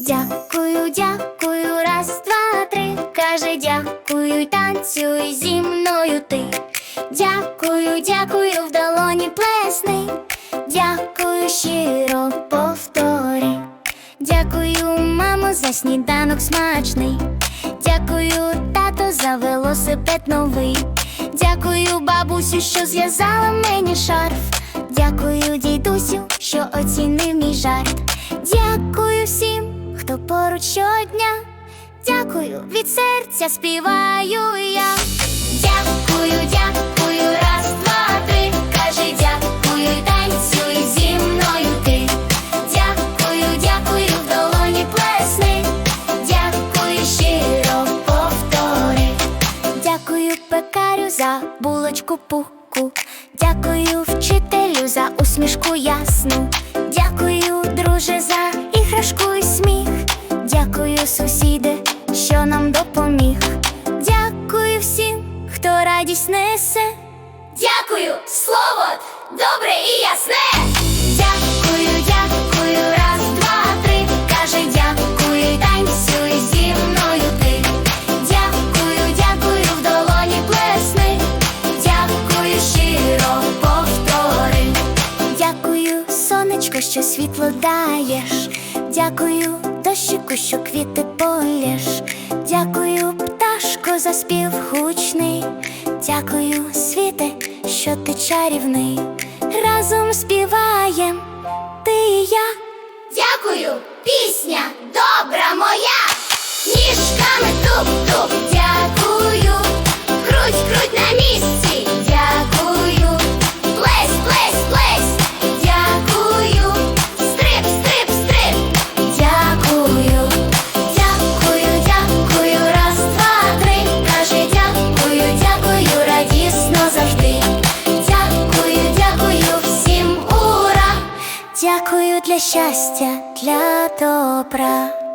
Дякую, дякую, раз, два, три. Каже, дякую, танцюй зі мною ти. Дякую, дякую, в долоні плесни. Дякую, щиро повтори. Дякую, мамо, за сніданок смачний. Дякую, тато, за велосипед новий. Дякую, бабусю, що зв'язала мені шарф. Дякую, дідусю, що оцінив мій жарт. Дякую хто поруч щодня. Дякую, від серця співаю я. Дякую, дякую, раз, два, три. Каже, дякую, танцюй зі мною ти. Дякую, дякую, в долоні плесни. Дякую, щиро повтори. Дякую пекарю за булочку пухку. Дякую вчителю за усмішку ясну. Дякую, друже, за іграшку. Дякую, сусіде, що нам допоміг. Дякую всім, хто радість несе. Дякую, слово добре і ясне. Дякую, дякую, раз, два, три. Каже, дякую, танцюй зі мною ти. Дякую, дякую, в долоні плесни. Дякую, щиро повтори. Дякую, сонечко, що світло даєш. Дякую, дощику, що квіти полєш. Дякую, пташко, за спів гучний. Дякую, світе, що ти чарівний. Разом співаєм ти і я. Дякую для щастя, для добра.